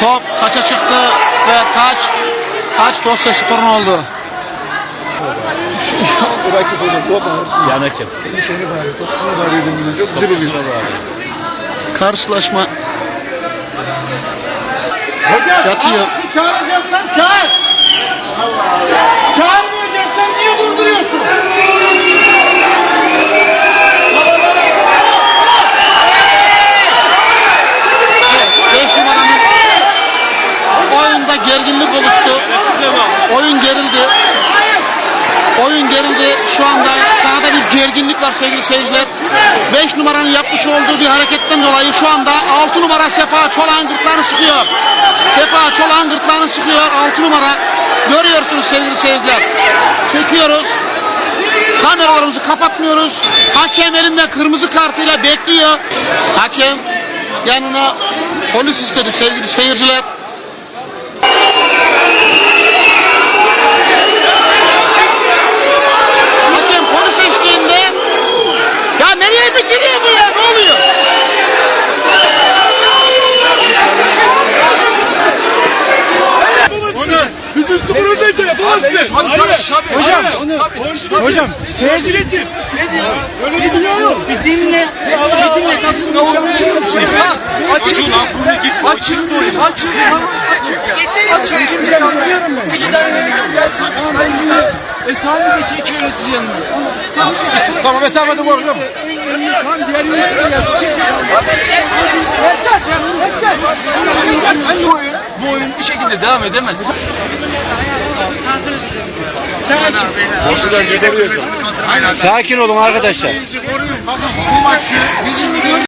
Top taça çıktı ve taç taç Dosya Spor'un oldu. Bir şeyini bağırıyor. Bağırıyor. Çok güzel oluyor. Karşılaşma Hocam Yatıyor. çağıracaksan çağır. Çağırmayacaksan niye durduruyorsun? 5 numaranın oyunda gerginlik oluştu. Oyun gerildi. Oyun gerildi. Şu anda sahada bir gerginlik var sevgili seyirciler. 5 numaranın yapmış olduğu bir hareketten dolayı şu anda 6 numara Sefa Çolak'ın gırtlağını sıkıyor. Sefa Çolak'ın gırtlağını sıkıyor 6 numara. Görüyorsunuz sevgili seyirciler. Çekiyoruz. Kameralarımızı kapatmıyoruz. Hakem elinde kırmızı kartıyla bekliyor. Hakem yanına polis istedi sevgili seyirciler. Hocam, hocam seyirci getir. Ne diyor? Öyle ne diyor? Bir dinle. Bir dinle nasıl biliyor musunuz? Ha? Açın lan bunu git. Açın. Açın tamam açın. Açın kimse anlıyorum ben. İki tane gelsin. E sahnedeki iki yönetici yanında. Tamam. Tamam mesafede bu hocam. Tamam diğer yönetici gelsin. Bu oyun, bu oyun bir şekilde devam edemez. Sakin olun arkadaşlar.